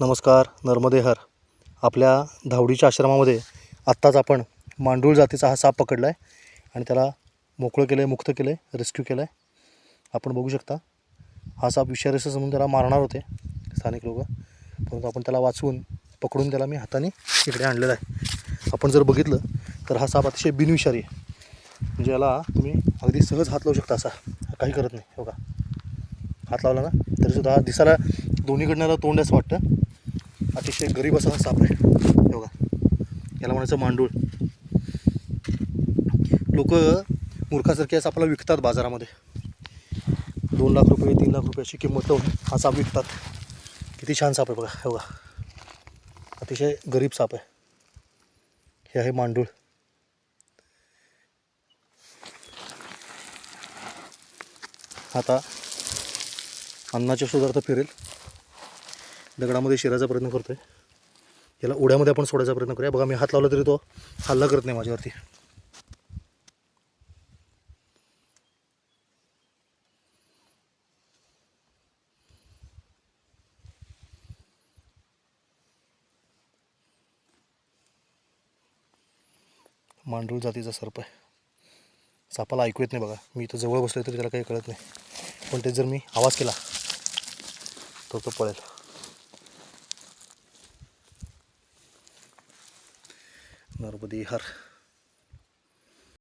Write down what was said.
नमस्कार नर्मदेहर. आपल्या धावडीच्या आश्रमामध्ये आत्ताच आपण मांडूळ जातीचा हा साप पकडला आहे आणि त्याला मोकळं केलं आहे मुक्त केलं आहे रेस्क्यू केलं आहे आपण बघू शकता हा साप विषारी म्हणून त्याला मारणार होते स्थानिक लोक. परंतु आपण त्याला वाचवून पकडून त्याला मी हाताने इकडे आणलेला आहे. आपण जर बघितलं तर हा साप अतिशय बिनविषारी आहे. म्हणजे याला तुम्ही अगदी सहज हात लावू शकता असा. काही करत नाही हो का? हात लावला ना तरीसुद्धा दिसायला दोन्हीकडनं तोंड असं वाटतं. अतिशय गरीब असा हा साप आहे हे बघा. याला म्हणायचं मांडूळ. लोक मूर्खासारखे असं आपल्याला विकतात बाजारामध्ये. दोन लाख रुपये तीन लाख रुपयाची किंमत लावून हा साप विकतात. किती छान साप आहे बघा. हे बघा. अतिशय गरीब साप आहे. हे आहे मांडूळ. आता अन्नाच्या सुधार्थ फिरेल. दगडामध्ये शिरायचा प्रयत्न करतोय. याला उड्यामध्ये आपण सोडायचा प्रयत्न करूया. बघा मी हात लावला तरी तो हल्ला करत नाही माझ्यावरती. मांडूळ जातीचा सर्प आहे. सापाला ऐकू येत नाही बघा. मी इथं जवळ बसलो तरी त्याला काही कळत नाही. पण ते जर मी आवाज केला तर तो पळेल. നിർബുദീഹർ